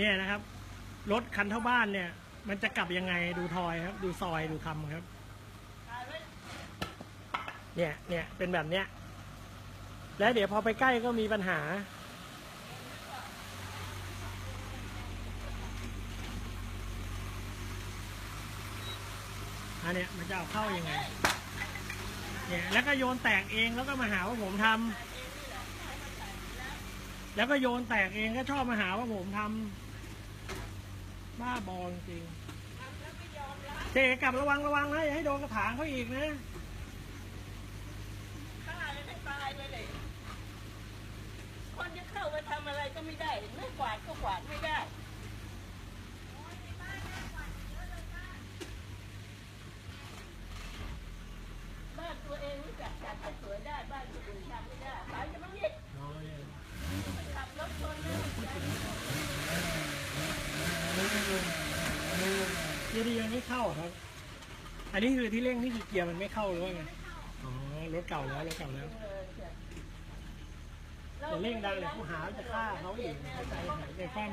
เนี่ยนะครับรถคันเท่าบ้านเนี่ย มันจะกลับยังไงดูทอยครับ ดูซอยดูคำครับ เนี่ยเนี่ยเป็นแบบเนี้ย แล้วเดี๋ยวพอไปใกล้ก็มีปัญหา อันเนี้ยมันจะเอาเข้ายังไง เนี่ยแล้วก็โยนแตกเองแล้วก็มาหาว่าผมทำแล้วก็โยนแตกเองก็ชอบมาหาว่าผมทำ บ้าบอจริงเจกลับระวังระวังนะอย่าให้โดนกระถางเขาอีกนะฆ่าเลยให้ตายเลยเลยคนจะเข้าไปทำอะไรก็ไม่ได้ไม่กวาดก็กวาดไม่ได้บ้านตัวเองรู้จักจัดให้สวยได้บ้านคนอื่นทำไม่ได้ไปจะมั่งยิดขับรถชนเลย เกียร์ดียังไม่เข้าครับ อันนี้คือที่เร่งนี่คือเกียร์มันไม่เข้าหรือว่าไงอ๋อรถเก่าแล้วรถเก่าแล้วแต่เร่งดังเนี่ยผู้หาจะฆ่าเขาอีกเข้าใจไหมในฟ้าม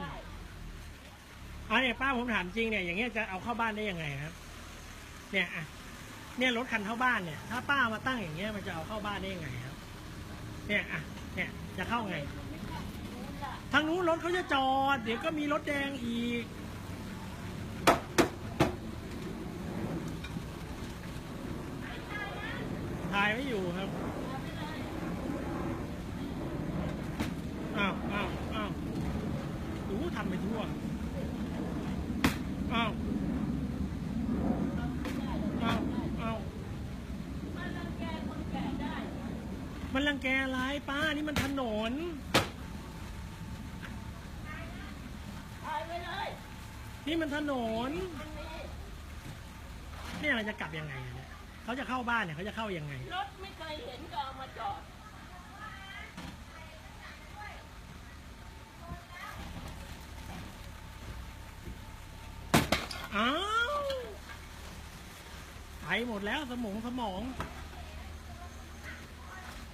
อันนี้ป้าผมถามจริงเนี่ยอย่างเงี้ยจะเอาเข้าบ้านได้ยังไงครับ เนี่ยอะเนี่ยรถคันเข้าบ้านเนี่ยถ้าป้ามาตั้งอย่างเงี้ยมันจะเอาเข้าบ้านได้ยังไงครับ เนี่ยอะเนี่ยจะเข้าไงทางนู้นรถเขาจะจอด เดี๋ยวก็มีรถแดงอีกายไม่อยู่ครับ อ้าวอ้าวอ้าวดูทำไปทั่ว อ้าวอ้าวอ้าวมันรังแกคนแก่ได้มันรังแกอะไรป้า นี่มันถนนตายไปเลย นี่มันถนนมันมีเนี่ยเราจะกลับยังไงอะเนี่ย เขาจะเข้าบ้านเนี่ยเขาจะเข้ายังไง รถไม่เคยเห็นก็เอามาจอด อ้าวไปหมดแล้วสมองสมอง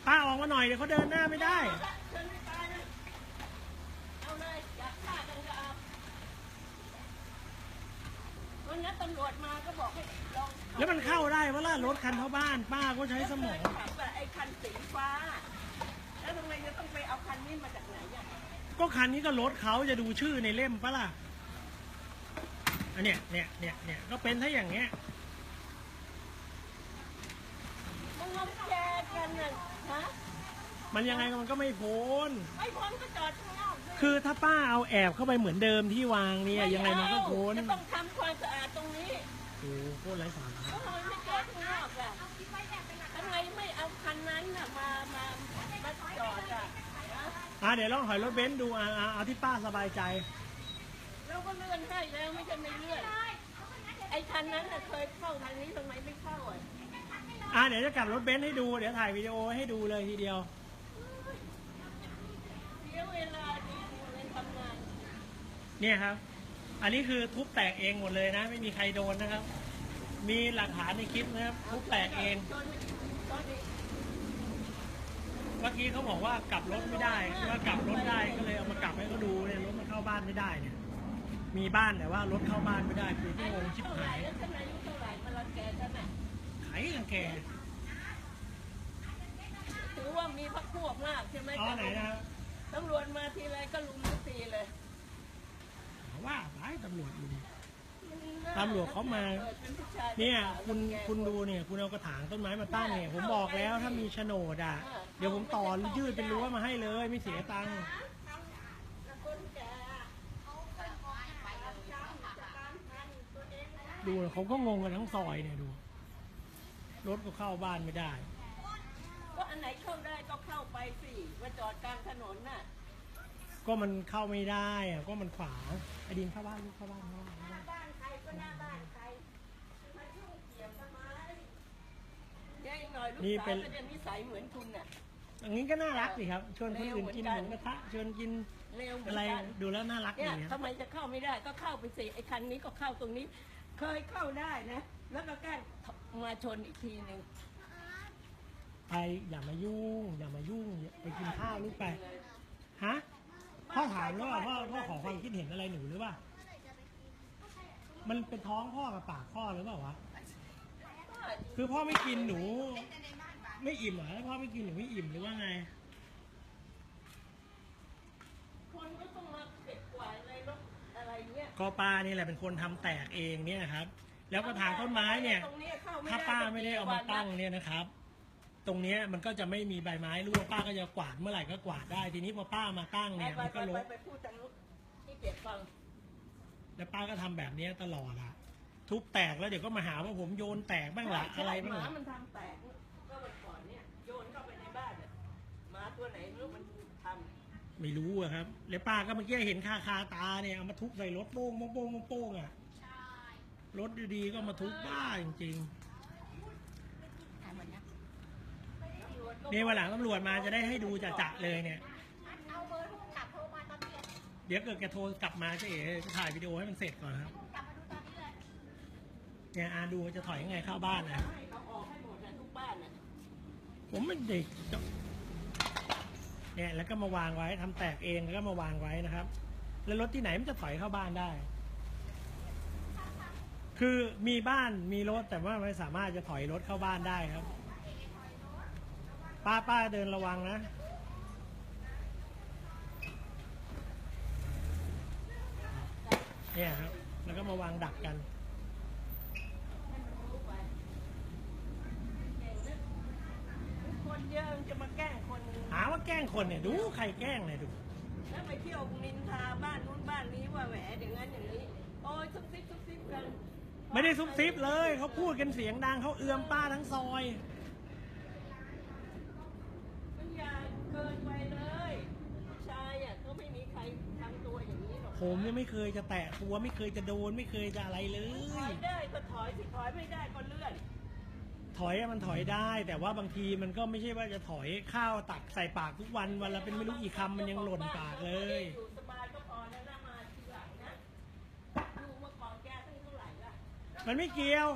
ป้าออกมาหน่อยเดี๋ยวเขาเดินหน้าไม่ได้เชิญไม่ตายเลยเอาเลยอยากฆ่ากันก็เอา วันนั้นตำรวจมาก็บอกให้ลองแล้วมันเข้าได้เพราะล่ะรถคันเท่าบ้านป้าก็ใช้สมอง ขับแบบไอ้คันสีฟ้า แล้วทำไมจะต้องไปเอาคันนี้มาจากไหนอะก็คันนี้ก็รถเขาจะดูชื่อในเล่มปะล่ะอันเนี้ยเนี่ยเนี่ยเนี่ยก็เป็นถ้าอย่างเงี้ยมันรังแกกันน่ะฮะมันยังไงมันก็ไม่พ้นไม่พ้นก็จอดข้างนอกด้วยคือถ้าป้าเอาแอบเข้าไปเหมือนเดิมที่วางเนี่ยยังไงมันก็พ้นจะต้องทำความสะอาดตรงนี้ โอ้โหโคตรไร้สาระแล้วทำไมไม่แก้ข้างนอกล่ะทำไมไม่เอาคันนั้นน่ะมา มา มาจอดอะฮะอะเดี๋ยวลองถอยรถเบนซ์ดูอะอะเอาที่ป้าสบายใจ เราก็เลื่อนให้แล้วไม่ใช่ไม่เลื่อน ไอ้คันนั้นน่ะเคยเข้าทางนี้ทำไมไม่เข้าอะอะเดี๋ยวจะกลับรถเบนซ์ให้ดูเดี๋ยวถ่ายวิดีโอให้ดูเลยทีเดียว เสียเวลาดีเลยทำงาน เนี่ยครับ อันนี้คือทุบแตกเองหมดเลยนะ ไม่มีใครโดนนะครับ มีหลักฐานในคลิปนะครับ ทุบแตกเองตอนนี้ตอนนี้เมื่อกี้เขาบอกว่ากลับรถไม่ได้ว่ากลับรถได้ก็เลยเอามากลับให้เขาดูเนี่ยรถมันเข้าบ้านไม่ได้เนี่ย มีบ้านแต่ว่ารถเข้าบ้านไม่ได้คือที่งงชิบเท่าไหร่หายแล้วฉันอายุเท่าไหร่มารังแกฉันน่ะไขลังแกถือว่ามีพักพวกมากใช่ไหมอ๋อไหนนะครับตำรวจมาทีไรก็ลุมทุกทีเลยว่าหลาย ตำรวจอยู่ดีมันน่ตำรวจเขามาออเป็นผู้ชายเนี่ยป็คุณรังแกคุณดูเนี่ย คุณเอากระถางต้นไม้มาตั้งเนี่ย ผมบอกแล้วถ้ามีโฉนดอะ เดี๋ยวผมต่อยืดเป็นรั้วมาให้เลย ไม่เสียตังค์คนแก่เขาไปขอให้ไปรับจ้างจากการทำตัวเองนะดูเขาก็งงกันทั้งซอยเนี่ยดู รถก็เข้าบ้านไม่ได้ ก็อันไหนเข้าได้ก็เข้าไปสิว่าจอดกลางถนนน่ะ ก็มันเข้าไม่ได้อะก็มันขวางไอดินเข้าบ้านลูกเข้าบ้านเข้าบ้านเข้าหน้าบ้านบ้านใครก็หน้าบ้านใครมายุ่งเกี่ยวทำไมเดี๋ยวอีกหน่อยลูกสาวก็จะนิสัยเหมือนคุณน่ะ อย่างนี้ก็น่ารักสิครับ ชวนคนอื่นกินหมูกระทะชวนกินเร็วเหมืออะนไรกันดูแล้วน่ารักเนี่ดียนะทำไมจะเข้าไม่ได้ก็เข้าไปสิไอ้คันนี้ก็เข้าตรงนี้ เคยเข้าได้นะ แล้วก็แกล้งมาชนอีกทีหนึ่งไปอย่ามายุ่ง อย่ามายุ่งอย่าไปกินข้าวลูกไปฮะไปพ่ อถามแล้วว่าพ่อพ่อขอความคิดเห็นอะไรหนูหรือเปล่า มันเป็นท้องพ่อกับปากพ่อหรือเปล่าวะ คือพ่อไม่กินหนู ไม่อิ่มเหรอถ้าพ่อไม่กินหนูไม่อิ่มหรือว่าไง คนก็ต้องมาเก็บกวาดอะไรรถอะไรเงี้ยก็ป้านี่แหละเป็นคนทำแตกเองเนี่ยครับ แล้วกระถางต้นไม้เนี่ย ตรงนี้เข้ถ้าป้าไม่ได้เอามาตั้งเนี่ยนะครับ ตรงเนี้ยมันก็จะไม่มีใบไม้ร่วงป้าก็จะกวาดเมื่อไหร่ก็กวาดได้ ทีนี้พอป้ามาตั้งไปเนี่ยไปมันไปก็ลไปก ไปพูดทางนู้นที่เก็บฟังแล้วป้าก็ทำแบบเนี้ยตลอดอะทุบแตกแล้วเดี๋ยวก็มาหาว่าผมโยนแตกบ้างละอะไรบ้างหมาละมันทำแตกก็วันก่อนเนี่ยโยนเข้าไปในบ้านเนี่ยหมาตัวไหนไม่รู้มันทำไม่รู้อะครับ แล้วป้าก็เมื่อกี้เห็นคาคาตาเนี่ยเอามาทุบใส่รถโป้งโป้งโป้งโป้งอะรถดีๆก็มาทุบบ้าจริง ๆ เนี่ยวันหลังตำรวจมาจะได้ให้ดูจะๆเลยเนี่ย เอาเบอร์โทรกลับโทรมาตอนเย็นเดี๋ยวเกิดแกโทรกลับมาจะเอ๋จะถ่ายวิดีโอให้มันเสร็จก่อนครับ กลับมาดูตอนนี้เลยเนี่ยอาดูจะถอยยังไงเข้าบ้านนะ ให้เขาออกให้หมดนะทุกบ้านน่ะผมไม่เด็กจะเนี่ยแล้วก็มาวางไว้ทำแตกเองแล้วก็มาวางไว้นะครับ แล้วรถที่ไหนมันจะถอยเข้าบ้านได้ คือมีบ้านมีรถแต่ว่าไม่สามารถจะถอยรถเข้าบ้านได้ครับ ป้าป้าเดินระวังนะ เนี่ยครับ แล้วก็มาวางดักกัน คนเยอะมันจะมาแกล้งคน หาว่าแกล้งคนเนี่ย ดูใครแกล้งเนี่ยดู แล้วไปเที่ยวนินทาบ้านนู้นบ้านนี้ว่าแหมอย่างนั้นอย่างนี้ โอ้ยซุบซิบซุบซิบกัน ไม่ได้ซุบซิบเลย เขาพูดกันเสียงดังเขาเอือมป้าทั้งซอย มันอย่า เกินไปเลยผู้ชายอะก็ไม่มีใครทำตัวอย่างนี้หรอกผมยังไม่เคยจะแตะตัวไม่เคยจะโดนไม่เคยจะอะไรเลถอยย ได้ก็ถอยสิถอยไม่ได้ก็เลื่อน ถอยอะมันถอยได้ แต่ว่าบางทีมันก็ไม่ใช่ว่าจะถอยข้าวตักใส่ปากทุกวันวันละเป็นไม่รู้กี่คำมันยังหล่นปากเลย อยู่สบายก็พอแล้วนะมาทีหลังนะอยู่มาก่อนแกตั้งเท่าไหร่ละมันไม่เกี่ยว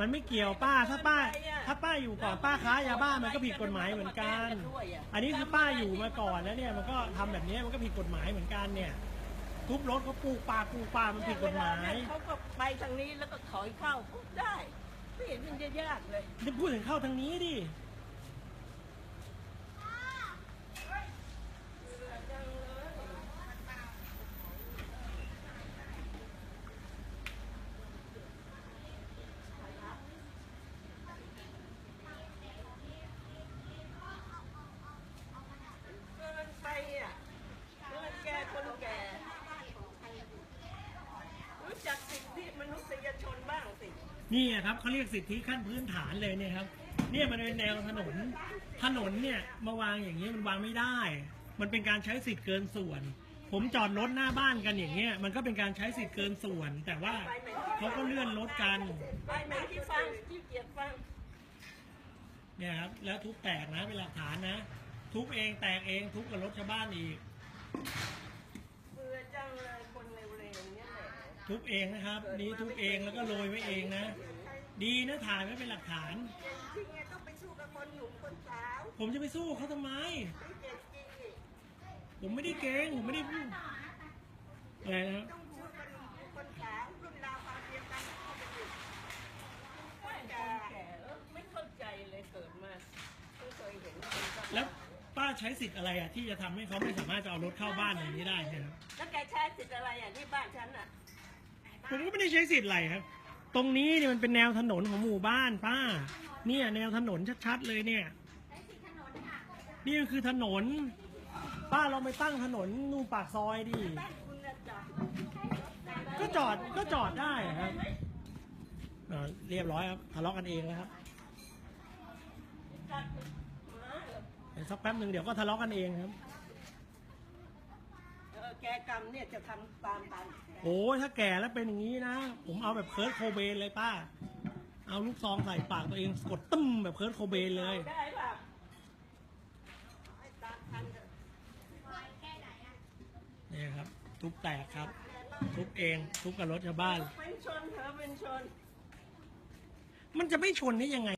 มันไม่เกี่ยวป้าถ้าป้า ถ้าป้าอยู่ก่อนป้าค้ายาบ้ามันก็ผิดกฎหมายเหมือนกัน อันนี้คือป้าอยู่มาก่อนแล้วเนี่ยมันก็ทำแบบนี้มันก็ผิดกฎหมายเหมือนกันเนี่ย ทุบรถเขาปลูกป่าปลูกป่ามันผิดกฎหมาย เขาก็ไปทางนี้แล้วก็ถอยเข้าปุ๊บได้ไม่เห็นมันจะยากเลยจะพูดถึงเข้าทางนี้ดิ เกินไปอะเกินแกคนแก่ รู้จักสิทธิมนุษยชนบ้างสิ นี่ครับเขาเรียกสิทธิขั้นพื้นฐานเลยเนี่ยครับ เนี่ยมันเป็นแนวถนน ถนนเนี่ยมาวางอย่างนี้ยมันวางไม่ได้ มันเป็นการใช้สิทธิ์เกินส่วน ผมจอดรถหน้าบ้านกันอย่างเงี้ยมันก็เป็นการใช้สิทธิ์เกินส่วน แต่ว่าเขาก็เลื่อนรถกันไปไหมที่ฟังที่เกียจฟังเนี่ยครับแล้วทุบแตกนะเป็นหลักฐานนะ ทุบเองแตกเองทุบกับรถชาวบ้านอีกเบื่อจังเลย ทุบเองนะครับ นี่ทุบเองแล้วก็โรยไว้เองนะ ดีนะถ่ายไว้เป็นหลักฐาน จริงๆไงต้องไปสู้กับคนหนุ่มคนสาวผมจะไปสู้เขาทำไม ไม่เจ็บจริงนี่ผมไม่ได้เกรงผมไม่ได้พูดอะไรนะครับ ต้องสู้กับหนุ่มคนสาวรุ่นราวคราวเดียวกันเข้าไปอยู่คนแก่เออไม่เข้าใจเลยเกิดมาไม่เคยเห็นคนแบบแล้วป้าใช้สิทธิ์อะไรอะที่จะทำให้เขาไม่สามารถจะเอารถเข้าบ้านอย่างนี้ได้เนะครับ แล้วแกใช้สิทธิ์อะไรอะที่บ้านฉันอะ ผมก็ไม่ได้ใช้สิทธิ์อะไรครับ ตรงนี้เนี่ยมันเป็นแนวถนนของหมู่บ้านป้า เนี่ยแนวถนนชัดๆเลยเนี่ยนี่คือถนน ป้าลองไปตั้งถนนนู่นปากซอยดิก็จอดก็จอดได้ครับเรียบร้อยครับทะเลาะกันเองแล้วครับจัดหมาเหรอเดี๋ยวสักแป๊บหนึ่งเดี๋ยวก็ทะเลาะกันเองครับ แกกรรมเนี่ยจะทำตามตามโอ้ยถ้าแก่แล้วเป็นอย่างนี้นะ ผมเอาแบบเคิร์ทโคเบนเลยป้า เอาลูกซองใส่ปากตัวเองกดตึ้มแบบเคิร์ทโคเบนเลย ได้ป่ะให้ตามทันเถอะนี่ครับ ทุบแตกครับ ทุบเองทุบกับรถชาวบ้าน เป็นชนเถอะเป็นชน มันจะไม่ชนได้ยังไง